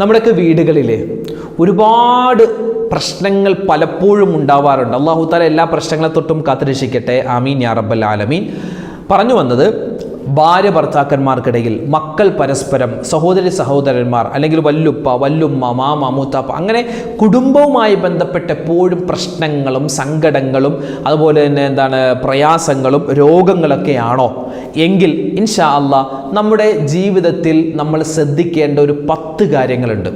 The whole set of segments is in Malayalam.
നമ്മുടെയൊക്കെ വീടുകളിൽ ഒരുപാട് പ്രശ്നങ്ങൾ പലപ്പോഴും ഉണ്ടാവാറുണ്ട്. അള്ളാഹു താല എല്ലാ പ്രശ്നങ്ങളെ തൊട്ടും കാത്തുരക്ഷിക്കട്ടെ. ആമീൻ യാ റബ്ബൽ ആലമീൻ. പറഞ്ഞു വന്നത് ഭാര്യ ഭർത്താക്കന്മാർക്കിടയിൽ മക്കൾ പരസ്പരം സഹോദരി സഹോദരന്മാർ അല്ലെങ്കിൽ വല്ലുപ്പ വല്ലുമ്മ മാമ മൂത്താപ്പ അങ്ങനെ കുടുംബവുമായി ബന്ധപ്പെട്ട എപ്പോഴും പ്രശ്നങ്ങളും സങ്കടങ്ങളും അതുപോലെ തന്നെ എന്താണ് പ്രയാസങ്ങളും രോഗങ്ങളൊക്കെയാണോ? എങ്കിൽ ഇൻഷാ അല്ല നമ്മുടെ ജീവിതത്തിൽ നമ്മൾ ശ്രദ്ധിക്കേണ്ട ഒരു പത്ത് കാര്യങ്ങളുണ്ട്.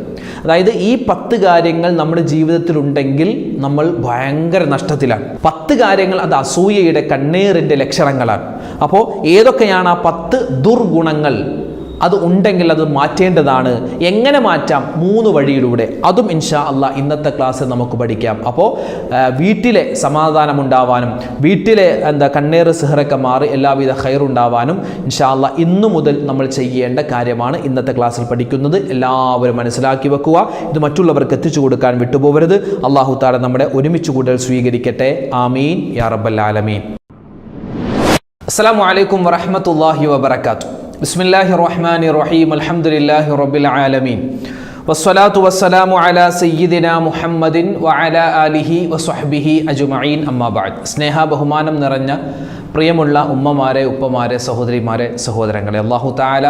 അതായത് ഈ പത്ത് കാര്യങ്ങൾ നമ്മുടെ ജീവിതത്തിൽ ഉണ്ടെങ്കിൽ നമ്മൾ ഭയങ്കര നഷ്ടത്തിലാണ്. പത്ത് കാര്യങ്ങൾ അത് അസൂയയുടെ കണ്ണീറിന്റെ ലക്ഷണങ്ങളാണ്. അപ്പോൾ ഏതൊക്കെയാണ് ആ പത്ത് ദുർഗുണങ്ങൾ? അത് ഉണ്ടെങ്കിൽ അത് മാറ്റേണ്ടതാണ്. എങ്ങനെ മാറ്റാം? മൂന്ന് വഴിയിലൂടെ. അതും ഇൻഷാ അല്ല ഇന്നത്തെ ക്ലാസ്സിൽ നമുക്ക് പഠിക്കാം. അപ്പോൾ വീട്ടിലെ സമാധാനം ഉണ്ടാവാനും വീട്ടിലെ എന്താ കണ്ണേറ് സിഹറൊക്കെ മാറി എല്ലാവിധ ഹൈറുണ്ടാവാനും ഇൻഷാ അല്ല ഇന്നു മുതൽ നമ്മൾ ചെയ്യേണ്ട കാര്യമാണ് ഇന്നത്തെ ക്ലാസ്സിൽ പഠിക്കുന്നത്. എല്ലാവരും മനസ്സിലാക്കി വെക്കുക. ഇത് മറ്റുള്ളവർക്ക് എത്തിച്ചു കൊടുക്കാൻ വിട്ടുപോകരുത് അള്ളാഹു താല നമ്മുടെ ഒരുമിച്ച് കൂടുതൽ സ്വീകരിക്കട്ടെ. ആമീൻ. യാ റബ്ബൽ ആലമീൻ. അസ്സാം വലൈക്കും വറഹമത്തല്ലാഹി വബർക്കാത്തു ബിസ്മില്ലാഹി റഹ്മാനി റഹീം അലഹമുല്ലാഹി റബ്ബിൽ ആലമീൻ. വസ്സലാത്തു വസ്സലാമു അലാ സയ്യിദിന മുഹമ്മദിൻ വഅല ആലിഹി വസ്വഹ്ബിഹി അജുമീൻ അമ്മാബാദ് സ്നേഹ ബഹുമാനം നിറഞ്ഞ പ്രിയമുള്ള ഉമ്മമാരെ ഉപ്പമാരെ സഹോദരിമാരെ സഹോദരങ്ങളെ അള്ളാഹു താല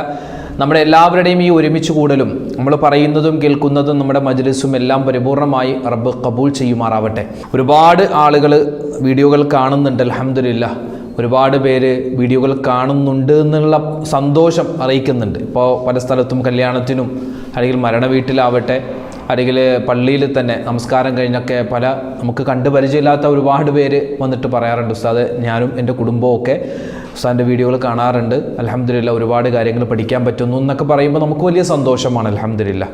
നമ്മുടെ എല്ലാവരുടെയും ഈ ഒരുമിച്ച് കൂടലും നമ്മൾ പറയുന്നതും കേൾക്കുന്നതും നമ്മുടെ മജ്ലിസും എല്ലാം പരിപൂർണമായി റബ്ബ് കബൂൾ ചെയ്യുമാറാവട്ടെ. ഒരുപാട് ആളുകൾ വീഡിയോകൾ കാണുന്നുണ്ട് അൽഹംദുലില്ലാ ഒരുപാട് പേര് വീഡിയോകൾ കാണുന്നുണ്ട് എന്നുള്ള സന്തോഷം അറിയിക്കുന്നുണ്ട്. ഇപ്പോൾ പല സ്ഥലത്തും കല്യാണത്തിനും അല്ലെങ്കിൽ മരണ വീട്ടിലാവട്ടെ അല്ലെങ്കിൽ പള്ളിയിൽ തന്നെ നമസ്കാരം കഴിഞ്ഞൊക്കെ പല നമുക്ക് കണ്ടു പരിചയമില്ലാത്ത ഒരുപാട് പേര് വന്നിട്ട് പറയാറുണ്ട്. ഉസ്താദ് ഞാനും എന്റെ കുടുംബവും ഒക്കെ ഉസ്താദിന്റെ വീഡിയോകൾ കാണാറുണ്ട്. അലഹമ്മദില്ല ഒരുപാട് കാര്യങ്ങൾ പഠിക്കാൻ പറ്റുന്നു എന്നൊക്കെ പറയുമ്പോൾ നമുക്ക് വലിയ സന്തോഷമാണ്. അലഹമ്മദില്ല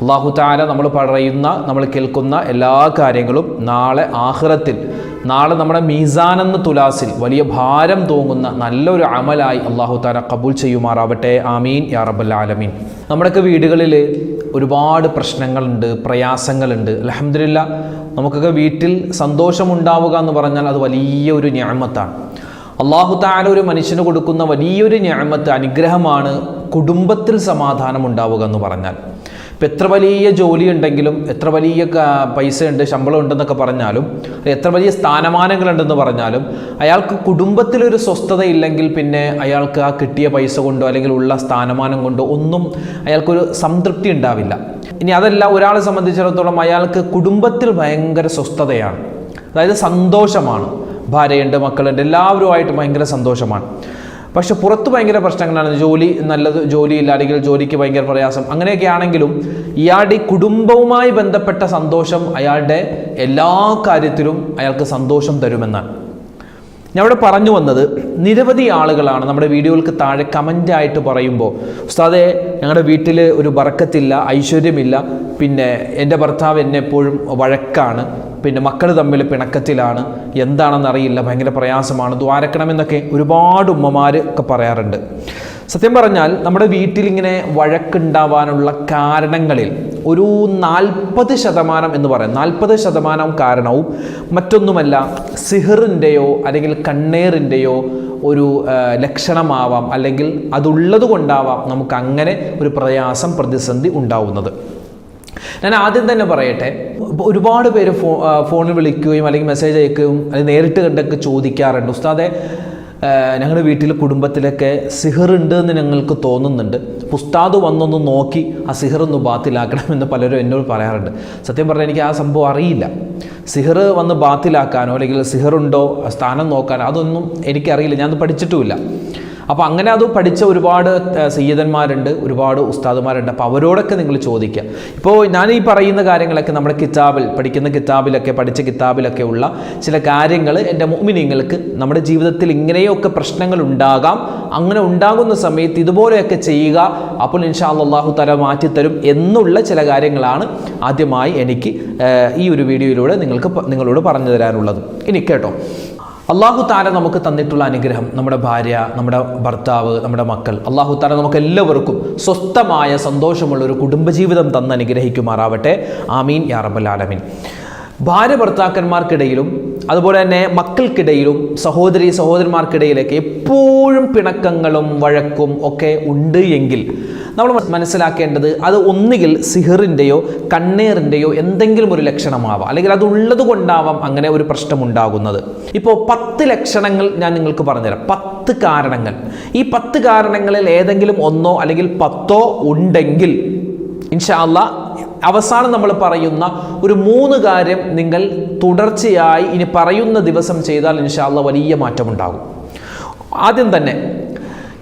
അള്ളാഹു താല നമ്മൾ പറയുന്ന നമ്മൾ കേൾക്കുന്ന എല്ലാ കാര്യങ്ങളും നാളെ ആഹ്റത്തിൽ നാളെ നമ്മുടെ മീസാൻ എന്ന തുലാസിൽ വലിയ ഭാരം തോങ്ങുന്ന നല്ലൊരു അമലായി അള്ളാഹു താല കബൂൽ ചെയ്യുമാറാവട്ടെ. ആമീൻ. യാ റബ്ബൽ ആലമീൻ. നമ്മുടെയൊക്കെ വീടുകളിൽ ഒരുപാട് പ്രശ്നങ്ങളുണ്ട് പ്രയാസങ്ങളുണ്ട്. അലഹമില്ല നമുക്കൊക്കെ വീട്ടിൽ സന്തോഷമുണ്ടാവുക എന്ന് പറഞ്ഞാൽ അത് വലിയൊരു ഞാമത്താണ്. അള്ളാഹു താല ഒരു മനുഷ്യന് കൊടുക്കുന്ന വലിയൊരു ഞാമത്ത് അനുഗ്രഹമാണ് കുടുംബത്തിൽ സമാധാനം ഉണ്ടാവുക എന്ന് പറഞ്ഞാൽ. ഇപ്പം എത്ര വലിയ ജോലി ഉണ്ടെങ്കിലും എത്ര വലിയ പൈസ ഉണ്ട് ശമ്പളം ഉണ്ടെന്നൊക്കെ പറഞ്ഞാലും എത്ര വലിയ സ്ഥാനമാനങ്ങളുണ്ടെന്ന് പറഞ്ഞാലും അയാൾക്ക് കുടുംബത്തിലൊരു സ്വസ്ഥത ഇല്ലെങ്കിൽ പിന്നെ അയാൾക്ക് ആ കിട്ടിയ പൈസ കൊണ്ടോ അല്ലെങ്കിൽ ഉള്ള സ്ഥാനമാനം കൊണ്ടോ ഒന്നും അയാൾക്കൊരു സംതൃപ്തി ഉണ്ടാവില്ല. ഇനി അതല്ല ഒരാളെ സംബന്ധിച്ചിടത്തോളം അയാൾക്ക് കുടുംബത്തിൽ ഭയങ്കര സ്വസ്ഥതയാണ്. അതായത് സന്തോഷമാണ്. ഭാര്യയുണ്ട് മക്കളുണ്ട് എല്ലാവരുമായിട്ട് ഭയങ്കര സന്തോഷമാണ്. പക്ഷെ പുറത്ത് ഭയങ്കര പ്രശ്നങ്ങളാണ്. ജോലി നല്ലത് ജോലിയില്ല അല്ലെങ്കിൽ ജോലിക്ക് ഭയങ്കര പ്രയാസം. അങ്ങനെയൊക്കെ ആണെങ്കിലും ഇയാളുടെ കുടുംബവുമായി ബന്ധപ്പെട്ട സന്തോഷം അയാളുടെ എല്ലാ കാര്യത്തിലും അയാൾക്ക് സന്തോഷം തരുമെന്നാണ്. ഞാൻ ഇവിടെ പറഞ്ഞു വന്നത് നിരവധി ആളുകളാണ് നമ്മുടെ വീഡിയോകൾക്ക് താഴെ കമന്റ് ആയിട്ട് പറയുമ്പോൾ ഉസ്താദെ ഞങ്ങളുടെ വീട്ടിൽ ഒരു ബറക്കത്തില്ല ഐശ്വര്യമില്ല. പിന്നെ എന്റെ ഭർത്താവ് എന്നെ എപ്പോഴും വഴക്കാണ്. പിന്നെ മക്കൾ തമ്മിൽ പിണക്കത്തിലാണ്. എന്താണെന്നറിയില്ല. ഭയങ്കര പ്രയാസമാണ്. ദ്വാരക്കണമെന്നൊക്കെ ഒരുപാട് ഉമ്മമാർ ഒക്കെ പറയാറുണ്ട്. സത്യം പറഞ്ഞാൽ നമ്മുടെ വീട്ടിലിങ്ങനെ വഴക്കുണ്ടാവാനുള്ള കാരണങ്ങളിൽ ഒരു നാൽപ്പത് ശതമാനം എന്ന് പറയാം. നാൽപ്പത് ശതമാനം കാരണവും മറ്റൊന്നുമല്ല സിഹറിന്റെയോ അല്ലെങ്കിൽ കണ്ണേറിന്റെയോ ഒരു ലക്ഷണമാവാം അല്ലെങ്കിൽ അതുള്ളത് കൊണ്ടാവാം നമുക്ക് അങ്ങനെ ഒരു പ്രയാസം പ്രതിസന്ധി ഉണ്ടാവുന്നത്. ഞാൻ ആദ്യം തന്നെ പറയട്ടെ ഒരുപാട് പേര് ഫോ ഫോണിൽ വിളിക്കുകയും അല്ലെങ്കിൽ മെസ്സേജ് അയക്കുകയും അല്ലെങ്കിൽ നേരിട്ട് കണ്ടൊക്കെ ചോദിക്കാറുണ്ട്. ഉസ്താദെ ഞങ്ങളുടെ വീട്ടിൽ കുടുംബത്തിലൊക്കെ സിഹർ ഉണ്ട് എന്ന് ഞങ്ങൾക്ക് തോന്നുന്നുണ്ട്. ഉസ്താദ് വന്നൊന്ന് നോക്കി ആ സിഹർ ഒന്ന് ബാത്തിലാക്കണമെന്ന് പലരും എന്നോട് പറയാറുണ്ട്. സത്യം പറഞ്ഞാൽ എനിക്ക് ആ സംഭവം അറിയില്ല. സിഹർ വന്ന് ബാത്തിലാക്കാനോ അല്ലെങ്കിൽ സിഹറുണ്ടോ സ്ഥാനം നോക്കാനോ അതൊന്നും എനിക്കറിയില്ല. ഞാനത് പഠിച്ചിട്ടുമില്ല. അപ്പോൾ അങ്ങനെ അത് പഠിച്ച ഒരുപാട് സയ്യിദന്മാരുണ്ട് ഒരുപാട് ഉസ്താദുമാരുണ്ട്. അപ്പോൾ അവരോടൊക്കെ നിങ്ങൾ ചോദിക്കുക ഇപ്പോൾ ഞാൻ ഈ പറയുന്ന കാര്യങ്ങളൊക്കെ നമ്മുടെ കിതാബിൽ പഠിക്കുന്ന കിതാബിലൊക്കെ പഠിച്ച കിതാബിലൊക്കെ ഉള്ള ചില കാര്യങ്ങൾ എന്റെ മോമിനിങ്ങൾക്ക് നമ്മുടെ ജീവിതത്തിൽ ഇങ്ങനെയൊക്കെ പ്രശ്നങ്ങൾ ഉണ്ടാകാം അങ്ങനെ ഉണ്ടാകുന്ന സമയത്ത് ഇതുപോലെയൊക്കെ ചെയ്യുക അപ്പോൾ ഇൻഷാ അള്ളാഹു തല മാറ്റിത്തരും എന്നുള്ള ചില കാര്യങ്ങളാണ് ആദ്യമായി എനിക്ക് ഈ ഒരു വീഡിയോയിലൂടെ നിങ്ങൾക്ക് നിങ്ങളോട് പറഞ്ഞു തരാനുള്ളത്. ഇനി കേട്ടോ. അള്ളാഹു താര നമുക്ക് തന്നിട്ടുള്ള അനുഗ്രഹം നമ്മുടെ ഭാര്യ നമ്മുടെ ഭർത്താവ് നമ്മുടെ മക്കൾ. അള്ളാഹു താര നമുക്ക് എല്ലാവർക്കും സ്വസ്ഥമായ സന്തോഷമുള്ള ഒരു കുടുംബജീവിതം തന്ന് അനുഗ്രഹിക്കുമാറാവട്ടെ. ആമീൻ. യാ ആലമീൻ. ഭാര്യ ഭർത്താക്കന്മാർക്കിടയിലും അതുപോലെ തന്നെ മക്കൾക്കിടയിലും സഹോദരി സഹോദരന്മാർക്കിടയിലൊക്കെ എപ്പോഴും പിണക്കങ്ങളും വഴക്കും ഒക്കെ ഉണ്ട് എങ്കിൽ നമ്മൾ മനസ്സിലാക്കേണ്ടത് അത് ഒന്നുകിൽ സിഹറിന്റെയോ കണ്ണേറിന്റെയോ എന്തെങ്കിലും ഒരു ലക്ഷണമാവാം. അല്ലെങ്കിൽ അത് ഉള്ളത് കൊണ്ടാവാം അങ്ങനെ ഒരു പ്രശ്നം ഉണ്ടാകുന്നത് ഇപ്പോൾ പത്ത് ലക്ഷണങ്ങൾ ഞാൻ നിങ്ങൾക്ക് പറഞ്ഞുതരാം. പത്ത് കാരണങ്ങൾ. ഈ പത്ത് കാരണങ്ങളിൽ ഏതെങ്കിലും ഒന്നോ അല്ലെങ്കിൽ പത്തോ ഉണ്ടെങ്കിൽ ഇൻഷാ അല്ലാ അവസാനം നമ്മൾ പറയുന്ന ഒരു മൂന്ന് കാര്യം നിങ്ങൾ തുടർച്ചയായി ഇനി പറയുന്ന ദിവസം ചെയ്താൽ ഇൻഷാല്ല വലിയ മാറ്റമുണ്ടാകും. ആദ്യം തന്നെ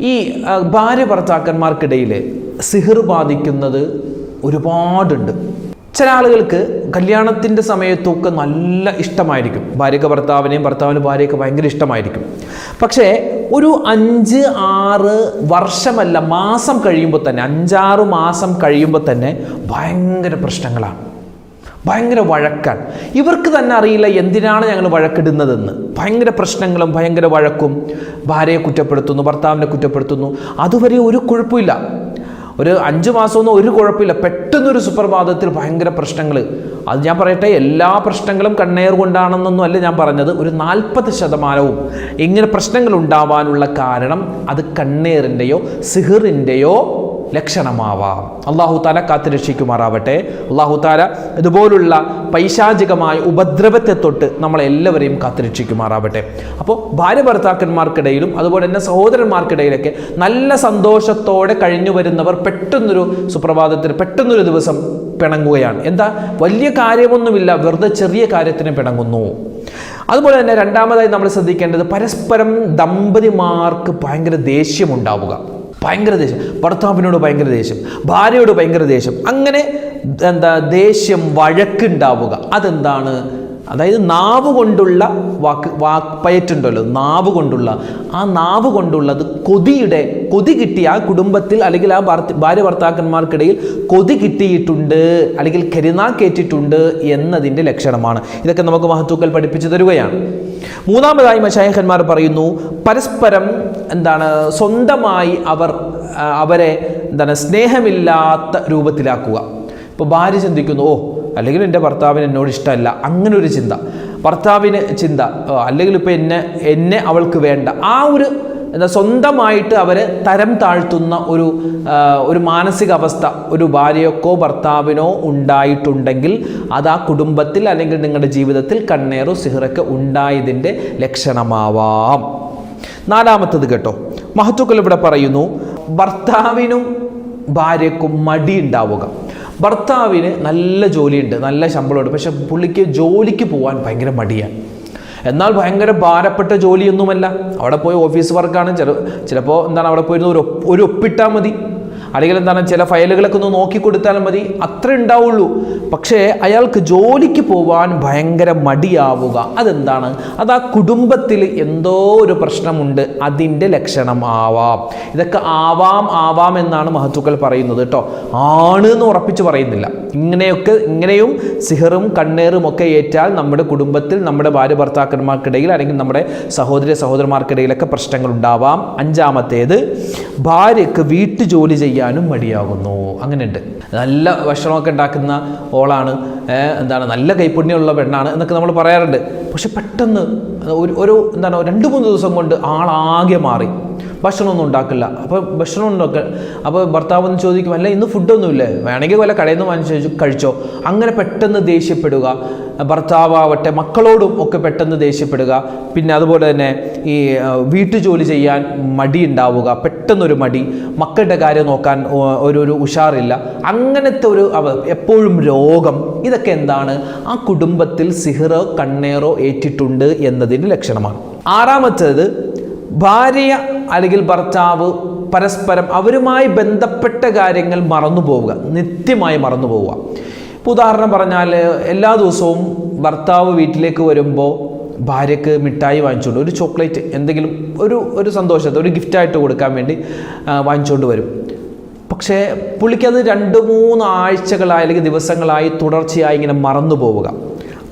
ഈ ഭാര്യ ഭർത്താക്കന്മാർക്കിടയിൽ സിഹിർ ബാധിക്കുന്നത് ഒരുപാടുണ്ട്. ചില ആളുകൾക്ക് കല്യാണത്തിന്റെ സമയത്തൊക്കെ നല്ല ഇഷ്ടമായിരിക്കും. ഭാര്യയ്ക്ക് ഭർത്താവിനെയും ഭർത്താവിന് ഭാര്യയൊക്കെ ഭയങ്കര ഇഷ്ടമായിരിക്കും. പക്ഷേ ഒരു അഞ്ച് ആറ് വർഷമല്ല മാസം കഴിയുമ്പോൾ തന്നെ അഞ്ചാറ് മാസം കഴിയുമ്പോൾ തന്നെ ഭയങ്കര പ്രശ്നങ്ങളാണ്. ഭയങ്കര വഴക്കാണ്. ഇവർക്ക് തന്നെ അറിയില്ല എന്തിനാണ് ഞങ്ങൾ വഴക്കിടുന്നതെന്ന്. ഭയങ്കര പ്രശ്നങ്ങളും ഭയങ്കര വഴക്കും. ഭാര്യയെ കുറ്റപ്പെടുത്തുന്നു ഭർത്താവിനെ കുറ്റപ്പെടുത്തുന്നു. അതുവരെ ഒരു കുഴപ്പമില്ല. ഒരു അഞ്ച് മാസമൊന്നും ഒരു കുഴപ്പമില്ല. പെട്ടെന്നൊരു സുപ്രഭാതത്തിൽ ഭയങ്കര പ്രശ്നങ്ങൾ അത് ഞാൻ പറയട്ടെ എല്ലാ പ്രശ്നങ്ങളും കണ്ണേർ കൊണ്ടാണെന്നൊന്നും അല്ല ഞാൻ പറഞ്ഞത്. ഒരു നാൽപ്പത് ശതമാനവും ഇങ്ങനെ പ്രശ്നങ്ങൾ ഉണ്ടാവാനുള്ള കാരണം അത് കണ്ണേറിന്റെയോ സിഹിറിന്റെയോ ലക്ഷണമാവാം. അള്ളാഹു താല കാത്തു രക്ഷിക്കുമാറാവട്ടെ. അള്ളാഹു താല ഇതുപോലുള്ള പൈശാചികമായ ഉപദ്രവത്തെ തൊട്ട് നമ്മളെല്ലാവരെയും കാത്തു രക്ഷിക്കുമാറാവട്ടെ. അപ്പോൾ ഭാര്യ ഭർത്താക്കന്മാർക്കിടയിലും അതുപോലെ തന്നെ സഹോദരന്മാർക്കിടയിലൊക്കെ നല്ല സന്തോഷത്തോടെ കഴിഞ്ഞു വരുന്നവർ പെട്ടെന്നൊരു സുപ്രഭാതത്തിൽ പെട്ടെന്നൊരു ദിവസം പിണങ്ങുകയാണ്. എന്താ? വലിയ കാര്യമൊന്നുമില്ല. വെറുതെ ചെറിയ കാര്യത്തിന് പിണങ്ങുന്നു. അതുപോലെ തന്നെ രണ്ടാമതായി നമ്മൾ ശ്രദ്ധിക്കേണ്ടത് പരസ്പരം ദമ്പതിമാർക്ക് ഭയങ്കര ദേഷ്യമുണ്ടാവുക ഭയങ്കര ദേഷ്യം. ഭർത്താവിനോട് ഭയങ്കര ദേഷ്യം. ഭാര്യയോട് ഭയങ്കര ദേഷ്യം. അങ്ങനെ എന്താ ദേഷ്യം വഴക്കുണ്ടാവുക. അതെന്താണ്? അതായത് നാവ് കൊണ്ടുള്ള വാക്ക് വാക്പയറ്റുണ്ടല്ലോ നാവ് കൊണ്ടുള്ള. ആ നാവ് കൊണ്ടുള്ളത് കൊതിയുടെ കൊതി കിട്ടിയ ആ കുടുംബത്തിൽ അല്ലെങ്കിൽ ആ ഭാര്യ ഭർത്താക്കന്മാർക്കിടയിൽ കൊതി കിട്ടിയിട്ടുണ്ട് അല്ലെങ്കിൽ കരുനാക്കേറ്റിട്ടുണ്ട് എന്നതിന്റെ ലക്ഷണമാണ്. ഇതൊക്കെ നമുക്ക് മഹത്വക്കൾ പഠിപ്പിച്ചു തരുകയാണ്. മൂന്നാമതായി മശായഹന്മാർ പറയുന്നു പരസ്പരം എന്താണ് സ്വന്തമായി അവർ അവരെ എന്താണ് സ്നേഹമില്ലാത്ത രൂപത്തിലാക്കുക. ഇപ്പോൾ ഭാര്യ ചിന്തിക്കുന്നു ഓ അല്ലെങ്കിൽ എന്റെ ഭർത്താവിന് എന്നോട് ഇഷ്ടമല്ല അങ്ങനെ ഒരു ചിന്ത. ഭർത്താവിന് ചിന്ത അല്ലെങ്കിൽ ഇപ്പോൾ എന്നെ എന്നെ അവൾക്ക് വേണ്ട. ആ ഒരു എന്താ സ്വന്തമായിട്ട് അവരെ തരം താഴ്ത്തുന്ന ഒരു ഒരു മാനസികാവസ്ഥ ഒരു ഭാര്യയ്ക്കോ ഭർത്താവിനോ ഉണ്ടായിട്ടുണ്ടെങ്കിൽ അത് ആ കുടുംബത്തിൽ അല്ലെങ്കിൽ നിങ്ങളുടെ ജീവിതത്തിൽ കണ്ണേറോ സിഹറൊക്കെ ഉണ്ടായതിന്റെ ലക്ഷണമാവാം. നാലാമത്തത് കേട്ടോ. മഹത്തുക്കൾ ഇവിടെ പറയുന്നു ഭർത്താവിനും ഭാര്യക്കും മടി ഉണ്ടാവുക. ഭർത്താവിന് നല്ല ജോലിയുണ്ട് നല്ല ശമ്പളമുണ്ട് പക്ഷെ പുള്ളിക്ക് ജോലിക്ക് പോകാൻ ഭയങ്കര മടിയാണ്. എന്നാൽ ഭയങ്കര ഭാരപ്പെട്ട ജോലിയൊന്നുമല്ല. അവിടെ പോയി ഓഫീസ് വർക്കാണ് ചില ചിലപ്പോൾ എന്താണ് അവിടെ പോയിരുന്ന ഒരു ഒരു ഒപ്പിട്ടാൽ മതി. അല്ലെങ്കിൽ എന്താണ് ചില ഫയലുകളൊക്കെ ഒന്ന് നോക്കി കൊടുത്താൽ മതി. അത്ര ഉണ്ടാവുള്ളൂ. പക്ഷേ അയാൾക്ക് ജോലിക്ക് പോവാൻ ഭയങ്കര മടിയാവുക. അതെന്താണ്? അത് ആ കുടുംബത്തിൽ എന്തോ ഒരു പ്രശ്നമുണ്ട്. അതിന്റെ ലക്ഷണം ആവാം ഇതൊക്കെ ആവാം ആവാം എന്നാണ് മഹത്തുക്കൾ പറയുന്നത് കേട്ടോ. ആണ് എന്ന് ഉറപ്പിച്ച് പറയുന്നില്ല. ഇങ്ങനെയൊക്കെ ഇങ്ങനെയും സിഹറും കണ്ണേറും ഒക്കെ ഏറ്റാൽ നമ്മുടെ കുടുംബത്തിൽ നമ്മുടെ ഭാര്യ ഭർത്താക്കന്മാർക്കിടയിൽ അല്ലെങ്കിൽ നമ്മുടെ സഹോദര സഹോദരന്മാർക്കിടയിലൊക്കെ പ്രശ്നങ്ങൾ ഉണ്ടാവാം. അഞ്ചാമത്തേത് ഭാര്യക്ക് വീട്ടു ജോലി ചെയ്യാനും മടിയാകുന്നു. അങ്ങനെയുണ്ട്. നല്ല ഭക്ഷണമൊക്കെ ഉണ്ടാക്കുന്ന ഓളാണ് എന്താണ് നല്ല കൈപ്പുണ്യമുള്ള പെണ്ണാണ് എന്നൊക്കെ നമ്മൾ പറയാറുണ്ട്. പക്ഷെ പെട്ടെന്ന് ഒരു ഒരു എന്താണ് രണ്ട് മൂന്ന് ദിവസം കൊണ്ട് ആളാകെ മാറി. ഭക്ഷണമൊന്നും ഉണ്ടാക്കില്ല. അപ്പോൾ ഭക്ഷണം ഉണ്ടാക്കുക അപ്പോൾ ഭർത്താവ് ഒന്ന് ചോദിക്കും അല്ല ഇന്ന് ഫുഡൊന്നുമില്ലേ? വേണമെങ്കിൽ വല്ല കടയിൽ നിന്ന് വാങ്ങിച്ചു കഴിച്ചോ അങ്ങനെ പെട്ടെന്ന് ദേഷ്യപ്പെടുക. ഭർത്താവട്ടെ മക്കളോടും ഒക്കെ പെട്ടെന്ന് ദേഷ്യപ്പെടുക. പിന്നെ അതുപോലെ തന്നെ ഈ വീട്ടു വീട്ടുജോലി ചെയ്യാൻ മടി ഉണ്ടാവുക. പെട്ടെന്നൊരു മടി. മക്കളുടെ കാര്യം നോക്കാൻ ഒരു ഒരു ഉഷാറില്ല. അങ്ങനത്തെ ഒരു എപ്പോഴും രോഗം. ഇതൊക്കെ എന്താണ്? ആ കുടുംബത്തിൽ സിഹറോ കണ്ണേറോ ഏറ്റിട്ടുണ്ട് എന്നതിന്റെ ലക്ഷണമാണ്. ആറാമത്തേത് ഭാര്യ അല്ലെങ്കിൽ ഭർത്താവ് പരസ്പരം അവരുമായി ബന്ധപ്പെട്ട കാര്യങ്ങൾ മറന്നു പോവുക നിത്യമായി മറന്നു പോവുക. ഇപ്പോൾ ഉദാഹരണം പറഞ്ഞാൽ എല്ലാ ദിവസവും ഭർത്താവ് വീട്ടിലേക്ക് വരുമ്പോൾ ഭാര്യക്ക് മിഠായി വാങ്ങിച്ചുകൊണ്ട് ഒരു ചോക്ലേറ്റ് എന്തെങ്കിലും ഒരു ഒരു സന്തോഷത്തെ ഒരു ഗിഫ്റ്റായിട്ട് കൊടുക്കാൻ വേണ്ടി വാങ്ങിച്ചുകൊണ്ട് വരും. പക്ഷേ പുള്ളിക്കത് രണ്ട് മൂന്ന് ആഴ്ചകളായി അല്ലെങ്കിൽ ദിവസങ്ങളായി തുടർച്ചയായി ഇങ്ങനെ മറന്നു പോവുക.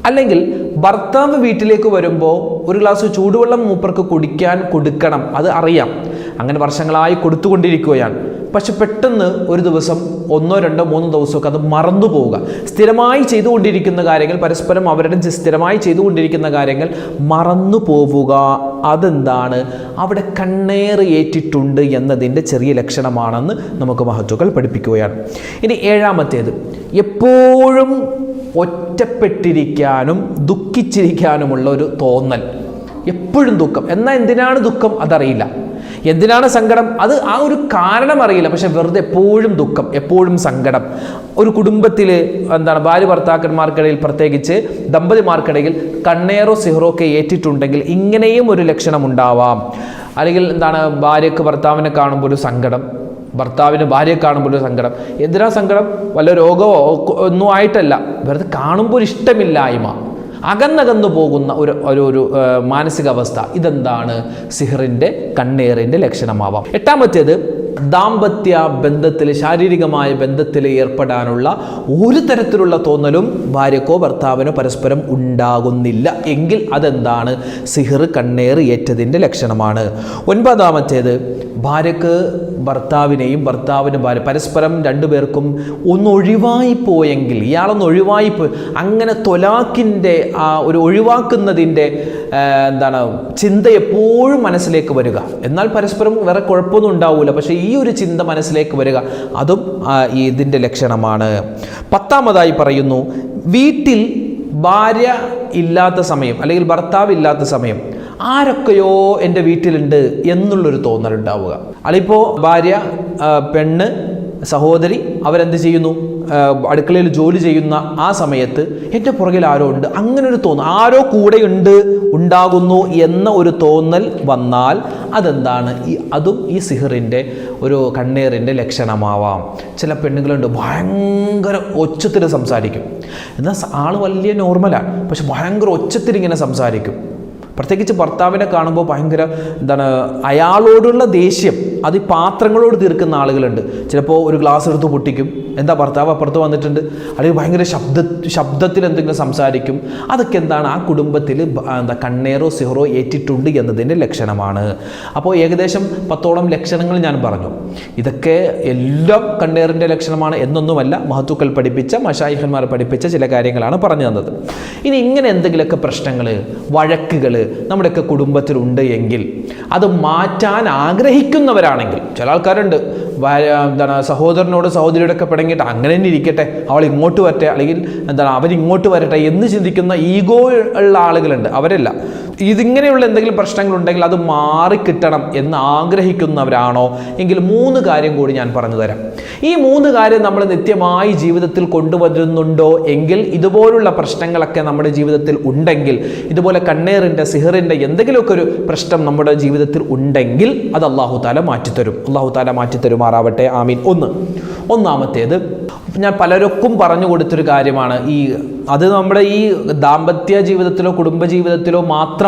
അല്ലെങ്കിൽ ഭർത്താവ് വീട്ടിലേക്ക് വരുമ്പോൾ ഒരു ഗ്ലാസ് ചൂടുവെള്ളം മൂപ്പർക്ക് കുടിക്കാൻ കൊടുക്കണം. അത് അറിയാം. അങ്ങനെ വർഷങ്ങളായി കൊടുത്തുകൊണ്ടിരിക്കുകയാണ്. പക്ഷെ പെട്ടെന്ന് ഒരു ദിവസം ഒന്നോ രണ്ടോ മൂന്നോ ദിവസമൊക്കെ അത് മറന്നു പോവുക. സ്ഥിരമായി ചെയ്തുകൊണ്ടിരിക്കുന്ന കാര്യങ്ങൾ പരസ്പരം അവരുടെ സ്ഥിരമായി ചെയ്തുകൊണ്ടിരിക്കുന്ന കാര്യങ്ങൾ മറന്നു പോവുക. അതെന്താണ്? അവിടെ കണ്ണേറ് ഏറ്റിട്ടുണ്ട് എന്നതിന്റെ ചെറിയ ലക്ഷണമാണെന്ന് നമുക്ക് മഹത്വക്കൾ പഠിപ്പിക്കുകയാണ്. ഇനി ഏഴാമത്തേത്. എപ്പോഴും ഒറ്റപ്പെട്ടിരിക്കാനും ദുഃഖിച്ചിരിക്കാനുമുള്ള ഒരു തോന്നൽ. എപ്പോഴും ദുഃഖം. എന്നാൽ എന്തിനാണ് ദുഃഖം? അതറിയില്ല. എന്തിനാണ് സങ്കടം? അത് ആ ഒരു കാരണം അറിയില്ല. പക്ഷെ വെറുതെ എപ്പോഴും ദുഃഖം എപ്പോഴും സങ്കടം. ഒരു കുടുംബത്തിൽ എന്താണ് ഭാര്യ ഭർത്താക്കന്മാർക്കിടയിൽ പ്രത്യേകിച്ച് ദമ്പതിമാർക്കിടയിൽ കണ്ണേറോ സിഹറോ ഒക്കെ ഏറ്റിട്ടുണ്ടെങ്കിൽ ഇങ്ങനെയും ഒരു ലക്ഷണം ഉണ്ടാവാം. അല്ലെങ്കിൽ എന്താണ് ഭാര്യക്ക് ഭർത്താവിനെ കാണുമ്പോൾ ഒരു സങ്കടം ഭർത്താവിന് ഭാര്യയെ കാണുമ്പോൾ ഒരു സങ്കടം. എന്തിനാ സങ്കടം? വല്ല രോഗമോ ഒന്നും ആയിട്ടല്ല. വെറുതെ കാണുമ്പോൾ ഒരു ഇഷ്ടമില്ലായ്മ. അകന്നകന്നു പോകുന്ന ഒരു ഒരു ഒരു മാനസികാവസ്ഥ. ഇതെന്താണ്? സിഹറിന്റെ കണ്ണേറിന്റെ ലക്ഷണമാവാം. എട്ടാമത്തേത് ദാമ്പത്യ ബന്ധത്തിൽ ശാരീരികമായ ബന്ധത്തിൽ ഏർപ്പെടാനുള്ള ഒരു തരത്തിലുള്ള തോന്നലും ഭാര്യക്കോ ഭർത്താവിനോ പരസ്പരം ഉണ്ടാകുന്നില്ല. എങ്കിൽ അതെന്താണ്? സിഹർ കണ്ണേറ് ഏറ്റതിന്റെ ലക്ഷണമാണ്. ഒൻപതാമത്തേത് ഭാര്യക്ക് ഭർത്താവിനെയും ഭർത്താവിന് ഭാര്യ പരസ്പരം രണ്ടുപേർക്കും ഒന്ന് ഒഴിവായി പോയെങ്കിൽ ഇയാളൊന്ന് ഒഴിവായി പോയി അങ്ങനെ തൊലാക്കിന്റെ ആ ഒരു ഒഴിവാക്കുന്നതിന്റെ എന്താണ് ചിന്ത എപ്പോഴും മനസ്സിലേക്ക് വരിക. എന്നാൽ പരസ്പരം വേറെ കുഴപ്പമൊന്നും ഉണ്ടാവില്ല പക്ഷേ ഒരു ചിന്ത മനസ്സിലേക്ക് വരിക. അതും ഇതിന്റെ ലക്ഷണമാണ്. പത്താമതായി പറയുന്നു വീട്ടിൽ ഭാര്യ ഇല്ലാത്ത സമയം അല്ലെങ്കിൽ ഭർത്താവ് ഇല്ലാത്ത സമയം ആരൊക്കെയോ എന്റെ വീട്ടിലുണ്ട് എന്നുള്ളൊരു തോന്നലുണ്ടാവുക. അതിപ്പോൾ ഭാര്യ പെണ്ണ് സഹോദരി അവരെന്ത് ചെയ്യുന്നു? അടുക്കളയിൽ ജോലി ചെയ്യുന്ന ആ സമയത്ത് എന്റെ പുറകിൽ ആരോ ഉണ്ട്. അങ്ങനെ ഒരു തോന്നൽ. ആരോ കൂടെയുണ്ട് ഉണ്ടാകുന്നു എന്ന ഒരു തോന്നൽ വന്നാൽ അതെന്താണ്? ഈ അതും ഈ സിഹറിന്റെ ഒരു കണ്ണീറിന്റെ ലക്ഷണമാവാം. ചില പെണ്ണുങ്ങളുണ്ട് ഭയങ്കര ഒച്ചത്തിൽ സംസാരിക്കും. എന്നാൽ ആൾ വലിയ നോർമലാണ് പക്ഷെ ഭയങ്കര ഒച്ചത്തിൽ ഇങ്ങനെ സംസാരിക്കും. പ്രത്യേകിച്ച് ഭർത്താവിനെ കാണുമ്പോൾ ഭയങ്കര എന്താണ് അയാളോടുള്ള ദേഷ്യം അത് ഈ പാത്രങ്ങളോട് തീർക്കുന്ന ആളുകളുണ്ട്. ചിലപ്പോൾ ഒരു ഗ്ലാസ് എടുത്ത് പൊട്ടിക്കും. എന്താ ഭർത്താവ് അപ്പുറത്ത് വന്നിട്ടുണ്ട്? അല്ലെങ്കിൽ ഭയങ്കര ശബ്ദ ശബ്ദത്തിൽ എന്തെങ്കിലും സംസാരിക്കും. അതൊക്കെ എന്താണ് ആ കുടുംബത്തിൽ എന്താ കണ്ണേറോ സിഹറോ ഏറ്റിട്ടുണ്ട് എന്നതിന്റെ ലക്ഷണമാണ്. അപ്പോൾ ഏകദേശം പത്തോളം ലക്ഷണങ്ങൾ ഞാൻ പറഞ്ഞു. ഇതൊക്കെ എല്ലാം കണ്ണേറിന്റെ ലക്ഷണമാണ് എന്നൊന്നുമല്ല മഹത്തുക്കൾ പഠിപ്പിച്ച മഷായിഹന്മാർ പഠിപ്പിച്ച ചില കാര്യങ്ങളാണ് പറഞ്ഞു തന്നത്. ഇനി ഇങ്ങനെ എന്തെങ്കിലുമൊക്കെ പ്രശ്നങ്ങൾ വഴക്കുകൾ നമ്മുടെയൊക്കെ കുടുംബത്തിലുണ്ട് എങ്കിൽ അത് മാറ്റാൻ ആഗ്രഹിക്കുന്നവരാണെങ്കിൽ ചില ആൾക്കാരുണ്ട് എന്താണ് സഹോദരനോട് സഹോദരിയോടൊക്കെ പിടങ്ങിയിട്ട് അങ്ങനെ തന്നെ ഇരിക്കട്ടെ അവൾ ഇങ്ങോട്ട് വരട്ടെ അല്ലെങ്കിൽ എന്താണ് അവരിങ്ങോട്ട് വരട്ടെ എന്ന് ചിന്തിക്കുന്ന ഈഗോ ഉള്ള ആളുകളുണ്ട്. അവരല്ല. ഇതിങ്ങനെയുള്ള എന്തെങ്കിലും പ്രശ്നങ്ങളുണ്ടെങ്കിൽ അത് മാറിക്കിട്ടണം എന്ന് ആഗ്രഹിക്കുന്നവരാണോ? എങ്കിൽ മൂന്ന് കാര്യം കൂടി ഞാൻ പറഞ്ഞു തരാം. ഈ മൂന്ന് കാര്യം നമ്മൾ നിത്യമായി ജീവിതത്തിൽ കൊണ്ടുവരുന്നുണ്ടോ? എങ്കിൽ ഇതുപോലുള്ള പ്രശ്നങ്ങളൊക്കെ നമ്മുടെ ജീവിതത്തിൽ ഉണ്ടെങ്കിൽ ഇതുപോലെ കണ്ണേറിന്റെ സിഹറിന്റെ എന്തെങ്കിലുമൊക്കെ ഒരു പ്രശ്നം നമ്മുടെ ജീവിതത്തിൽ ഉണ്ടെങ്കിൽ അത് അള്ളാഹു താല മാറ്റിത്തരും. അള്ളാഹു താല മാറ്റിത്തരുമാറാവട്ടെ. ആമീൻ. ഒന്ന് ഒന്നാമത്തേത് ഞാൻ പലർക്കും പറഞ്ഞു കൊടുത്തൊരു കാര്യമാണ്. ഈ അത് നമ്മുടെ ഈ ദാമ്പത്യ ജീവിതത്തിലോ കുടുംബ ജീവിതത്തിലോ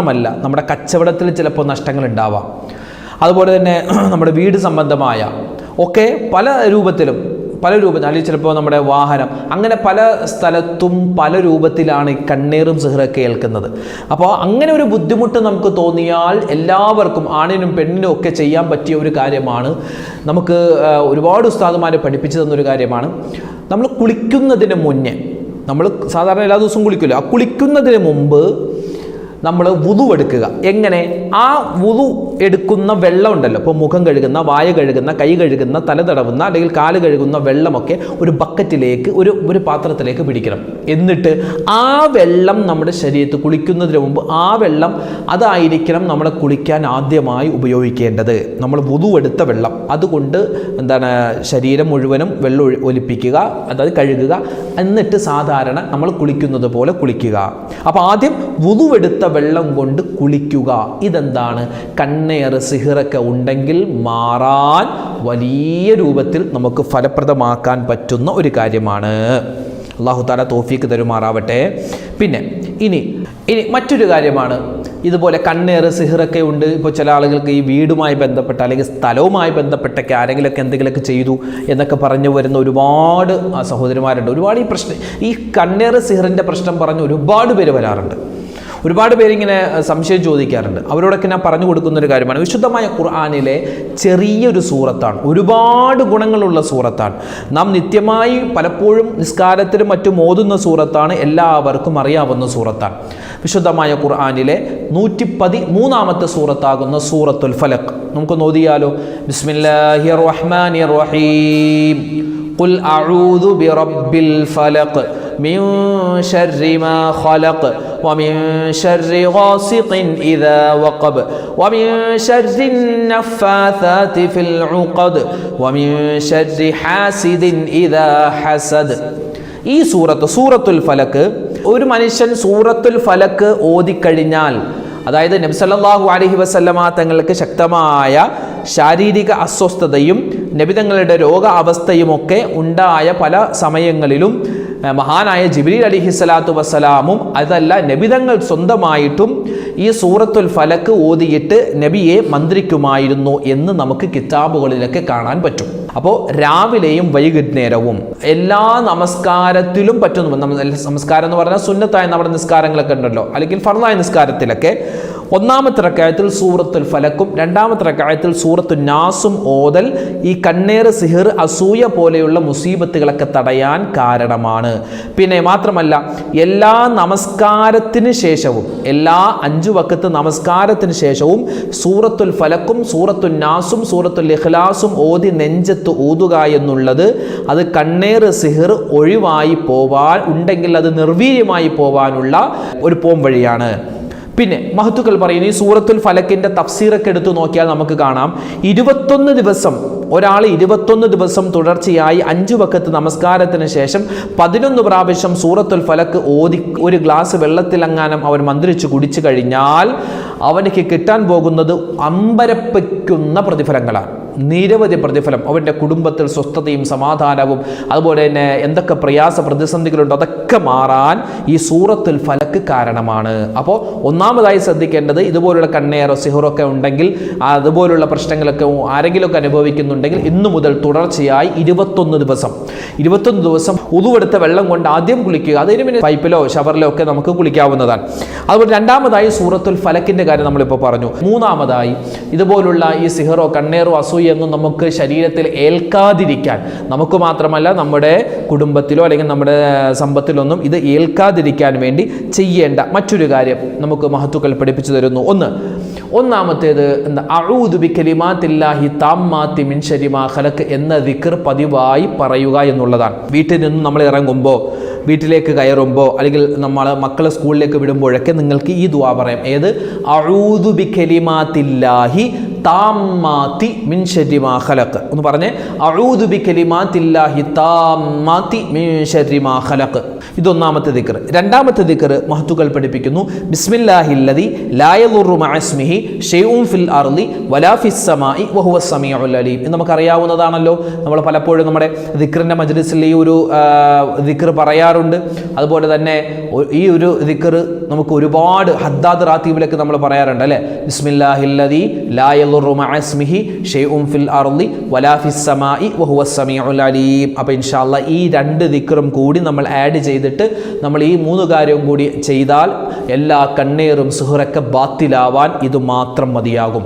മാത്രമല്ല നമ്മുടെ കച്ചവടത്തിൽ ചിലപ്പോൾ നഷ്ടങ്ങൾ ഉണ്ടാവാം അതുപോലെ തന്നെ നമ്മുടെ വീട് സംബന്ധമായ ഒക്കെ പല രൂപത്തിലും പല രൂപത്തിൽ അല്ലെങ്കിൽ ചിലപ്പോൾ നമ്മുടെ വാഹനം അങ്ങനെ പല സ്ഥലത്തും പല രൂപത്തിലാണ് ഈ കണ്ണീറും സിഹറൊക്കെ ഏൽക്കുന്നത്. അപ്പോൾ അങ്ങനെ ഒരു ബുദ്ധിമുട്ട് നമുക്ക് തോന്നിയാൽ എല്ലാവർക്കും ആണിനും പെണ്ണിനും ഒക്കെ ചെയ്യാൻ പറ്റിയ ഒരു കാര്യമാണ്. നമുക്ക് ഒരുപാട് ഉസ്താദുമാരെ പഠിപ്പിച്ചു തന്നൊരു കാര്യമാണ്. നമ്മൾ കുളിക്കുന്നതിന് മുന്നേ നമ്മൾ സാധാരണ എല്ലാ ദിവസവും കുളിക്കില്ല? ആ കുളിക്കുന്നതിന് മുമ്പ് നമ്മൾ വുതു എടുക്കുക. എങ്ങനെ? ആ വുതു എടുക്കുന്ന വെള്ളം ഉണ്ടല്ലോ ഇപ്പോൾ മുഖം കഴുകുന്ന വായ കഴുകുന്ന കൈ കഴുകുന്ന തല തടവുന്ന അല്ലെങ്കിൽ കാൽ കഴുകുന്ന വെള്ളമൊക്കെ ഒരു ബക്കറ്റിലേക്ക് ഒരു ഒരു പാത്രത്തിലേക്ക് പിടിക്കണം. എന്നിട്ട് ആ വെള്ളം നമ്മുടെ ശരീരത്ത് കുളിക്കുന്നതിന് മുമ്പ് ആ വെള്ളം അതായിരിക്കണം നമ്മൾ കുളിക്കാൻ ആദ്യമായി ഉപയോഗിക്കേണ്ടത്. നമ്മൾ വുതു എടുത്ത വെള്ളം. അതുകൊണ്ട് എന്താണ് ശരീരം മുഴുവനും വെള്ളം ഒലിപ്പിക്കുക അതായത് കഴുകുക. എന്നിട്ട് സാധാരണ നമ്മൾ കുളിക്കുന്നത് പോലെ കുളിക്കുക. അപ്പോൾ ആദ്യം വുതുവെടുത്ത വെള്ളം കൊണ്ട് കുളിക്കുക. ഇതെന്താണ്? കണ്ണേറ് സിഹിറൊക്കെ ഉണ്ടെങ്കിൽ മാറാൻ വലിയ രൂപത്തിൽ നമുക്ക് ഫലപ്രദമാക്കാൻ പറ്റുന്ന ഒരു കാര്യമാണ്. അള്ളാഹു താല തോഫീക്ക് തരുമാറാവട്ടെ. പിന്നെ ഇനി ഇനി മറ്റൊരു കാര്യമാണ്. ഇതുപോലെ കണ്ണേറ് സിഹിറൊക്കെ ഉണ്ട്. ഇപ്പോൾ ചില ആളുകൾക്ക് ഈ വീടുമായി ബന്ധപ്പെട്ട അല്ലെങ്കിൽ സ്ഥലവുമായി ബന്ധപ്പെട്ടൊക്കെ ആരെങ്കിലുമൊക്കെ എന്തെങ്കിലുമൊക്കെ ചെയ്തു എന്നൊക്കെ പറഞ്ഞു വരുന്ന ഒരുപാട് സഹോദരിമാരുണ്ട്. ഒരുപാട് ഈ പ്രശ്നം ഈ കണ്ണേറ് സിഹിറിന്റെ പ്രശ്നം പറഞ്ഞ് ഒരുപാട് പേര് വരാറുണ്ട്. ഒരുപാട് പേരിങ്ങനെ അഹ്, സംശയം ചോദിക്കാറുണ്ട് അവരോടൊക്കെ ഞാൻ പറഞ്ഞു കൊടുക്കുന്ന ഒരു കാര്യമാണ് വിശുദ്ധമായ ഖുർആാനിലെ ചെറിയൊരു സൂറത്താണ് ഒരുപാട് ഗുണങ്ങളുള്ള സൂറത്താണ് നാം നിത്യമായി പലപ്പോഴും നിസ്കാരത്തിലും മറ്റും ഓതുന്ന സൂറത്താണ് എല്ലാവർക്കും അറിയാവുന്ന സൂറത്താണ് വിശുദ്ധമായ ഖുർആാനിലെ നൂറ്റി പതി മൂന്നാമത്തെ സൂറത്താകുന്ന സൂറത്തുൽ ഫലഖ് നമുക്ക് നോദിയാലോ ബിസ്മില്ലാഹി റഹ്മാനി റഹീം قل أعوذ برب الفلق من شر ما خلق ومن شر غاسق إذا وقب ومن شر النفاثات في العقد ومن شر حاسد إذا حسد ഈ സൂറത്ത് സൂറത്തുൽ ഫലക്ക് ഒരു മനുഷ്യൻ സൂറത്തുൽ ഫലക്ക് ഓതിക്കഴിഞ്ഞാൽ അതായത് നബ്സല്ലാഹു അലഹി വസല്ലമ തങ്ങൾക്ക് ശക്തമായ ശാരീരിക അസ്വസ്ഥതയും നബിതങ്ങളുടെ രോഗ അവസ്ഥയുമൊക്കെ ഉണ്ടായ പല സമയങ്ങളിലും മഹാനായ ജിബിലി അലിഹി സ്വലാത്തു വസ്സലാമും അതല്ല നബിതങ്ങൾ സ്വന്തമായിട്ടും ഈ സൂറത്തുൽ ഫലക്ക് ഓതിയിട്ട് നബിയെ മന്ത്രിക്കുമായിരുന്നു എന്ന് നമുക്ക് കിതാബുകളിലൊക്കെ കാണാൻ പറ്റും. അപ്പോൾ രാവിലെയും വൈകുന്നേരവും എല്ലാ നമസ്കാരത്തിലും പറ്റുന്നു നമസ്കാരം എന്ന് പറഞ്ഞാൽ സുന്നത്തായ നമ്മുടെ നിസ്കാരങ്ങളൊക്കെ ഉണ്ടല്ലോ അല്ലെങ്കിൽ ഫർദായ നിസ്കാരത്തിലൊക്കെ ഒന്നാമത്തെ റക്കായത്തിൽ സൂറത്തുൽ ഫലക്കും രണ്ടാമത്തെ റക്കായത്തിൽ സൂറത്തു നാസും ഓതൽ ഈ കണ്ണേറ് സിഹിർ അസൂയ പോലെയുള്ള മുസീബത്തുകളൊക്കെ തടയാൻ കാരണമാണ്. പിന്നെ മാത്രമല്ല എല്ലാ നമസ്കാരത്തിന് ശേഷവും എല്ലാ അഞ്ചു വക്കത്ത് നമസ്കാരത്തിന് ശേഷവും സൂറത്തുൽ ഫലക്കും സൂറത്തുൽ നാസും സൂറത്തുൽ ഇഖ്ലാസും ഓതി നെഞ്ചത്ത് ഊതുക എന്നുള്ളത് അത് കണ്ണേറ് സിഹിർ ഒഴിവായി പോവാൻ ഉണ്ടെങ്കിൽ അത് നിർവീര്യമായി പോവാനുള്ള ഒരു പോം വഴിയാണ് പിന്നെ മഹത്തുക്കൾ പറയുന്നു ഈ സൂറത്തുൽ ഫലക്കിന്റെ തഫ്സീറൊക്കെ എടുത്തു നോക്കിയാൽ നമുക്ക് കാണാം. ഇരുപത്തൊന്ന് ദിവസം ഒരാൾ ഇരുപത്തൊന്ന് ദിവസം തുടർച്ചയായി അഞ്ചു വക്കത്ത് നമസ്കാരത്തിന് ശേഷം പതിനൊന്ന് പ്രാവശ്യം സൂറത്തുൽ ഫലക്ക് ഓതി ഒരു ഗ്ലാസ് വെള്ളത്തിലങ്ങാനം അവൻ മന്ത്രിച്ച് കുടിച്ചു കഴിഞ്ഞാൽ അവനക്ക് കിട്ടാൻ പോകുന്നത് അമ്പരപ്പിക്കുന്ന പ്രതിഫലങ്ങളാണ്. നിരവധി പ്രതിഫലം. അവന്റെ കുടുംബത്തിൽ സ്വസ്ഥതയും സമാധാനവും അതുപോലെ തന്നെ എന്തൊക്കെ പ്രയാസ പ്രതിസന്ധികളുണ്ടോ അതൊക്കെ മാറാൻ ഈ സൂറത്തുൽ ഫലക്ക് കാരണമാണ്. അപ്പോൾ ഒന്നാമതായി ശ്രദ്ധിക്കേണ്ടത് ഇതുപോലുള്ള കണ്ണേറോ സിഹറോ ഒക്കെ ഉണ്ടെങ്കിൽ അതുപോലുള്ള പ്രശ്നങ്ങളൊക്കെ ആരെങ്കിലുമൊക്കെ അനുഭവിക്കുന്നുണ്ടെങ്കിൽ ഇന്നു മുതൽ തുടർച്ചയായി ഇരുപത്തൊന്ന് ദിവസം. ഇരുപത്തൊന്ന് ദിവസം ഉതുവെടുത്ത വെള്ളം കൊണ്ട് ആദ്യം കുളിക്കുക അതിന് പിന്നെ പൈപ്പിലോ ഷവറിലോ ഒക്കെ നമുക്ക് കുളിക്കാവുന്നതാണ്. അതുപോലെ രണ്ടാമതായി സൂറത്തുൽ ഫലക്കിന്റെ കാര്യം നമ്മളിപ്പോൾ പറഞ്ഞു. മൂന്നാമതായി ഇതുപോലുള്ള ഈ സിഹറോ കണ്ണേറോ അസൂയൊന്നും നമുക്ക് ശരീരത്തിൽ ഏൽക്കാതിരിക്കാൻ. നമുക്ക് മാത്രമല്ല നമ്മുടെ കുടുംബത്തിലോ അല്ലെങ്കിൽ നമ്മുടെ സമ്പത്തിലൊന്നും ഇത് ഏൽക്കാതിരിക്കാൻ വേണ്ടി ചെയ്യേണ്ട മറ്റൊരു കാര്യം നമുക്ക് മഹത്തുക്കൾ പഠിപ്പിച്ചു തരുന്നു. ഒന്ന് ഒന്നാമത്തേത് എന്താ? അഊദു ബി കലിമാത്തില്ലാഹി താമ്മാത്തി മിൻ ഖലക്ക് എന്ന ദിക്കർ പതിവായി പറയുക എന്നുള്ളതാണ്. വീട്ടിൽ നിന്ന് നമ്മൾ ഇറങ്ങുമ്പോൾ വീട്ടിലേക്ക് കയറുമ്പോൾ അല്ലെങ്കിൽ നമ്മൾ മക്കളെ സ്കൂളിലേക്ക് വിടുമ്പോഴൊക്കെ നിങ്ങൾക്ക് ഈ ദുവാ പറയാം. ഏത്? അഊദു ബി കലിമാത്തില്ലാഹി താമ്മാത്തി മിൻ ശരി മാ ഖലഖ്. ഒന്ന് പറഞ്ഞേ അഊദു ബി കലിമാത്തില്ലാഹി താമ്മാത്തി മിൻ ശരി മാ ഖലഖ്. ഇതൊന്നാമത്തെ ദിക്ർ രണ്ടാമത്തെ ദിക്ർ മഹത്തുക്കൾ പഠിപ്പിക്കുന്നു ബിസ്മില്ലാഹില്ലദി ലാ യദുറു മഅ ഇസ്മിഹി ഷൈഉൻ ഫിൽ അർളി വലാ ഫിസ് സമാഇ വഹുവ സമീഉൽ അലീം. എന്ന് നമുക്കറിയാവുന്നതാണല്ലോ നമ്മൾ പലപ്പോഴും നമ്മുടെ ദിക്റിന്റെ മജ്ലിസിൽ ഈ ഒരു ദിക്ർ പറയാറുണ്ട്. അതുപോലെ തന്നെ ഈ ഒരു ദിക്ർ നമുക്ക് ഒരുപാട് ഹദ്ദാദ് റാത്തീബിലൊക്കെ നമ്മൾ പറയാറുണ്ട് അല്ലേ? ബിസ്മില്ലാഹില്ലദി ലാ ഫിൽ അർളി വലാ ഫിസ് വഹുവ സമീഉൽ അലീം. അപ്പോൾ ഇൻഷാല്ല ഈ രണ്ട് ദിക്റും കൂടി നമ്മൾ ആഡ് ചെയ്തിട്ട് നമ്മൾ ഈ മൂന്ന് കാര്യവും കൂടി ചെയ്താൽ എല്ലാ കണ്ണീറും സുഹറൊക്കെ ബാത്തിലാവാൻ ഇത് മാത്രം മതിയാകും.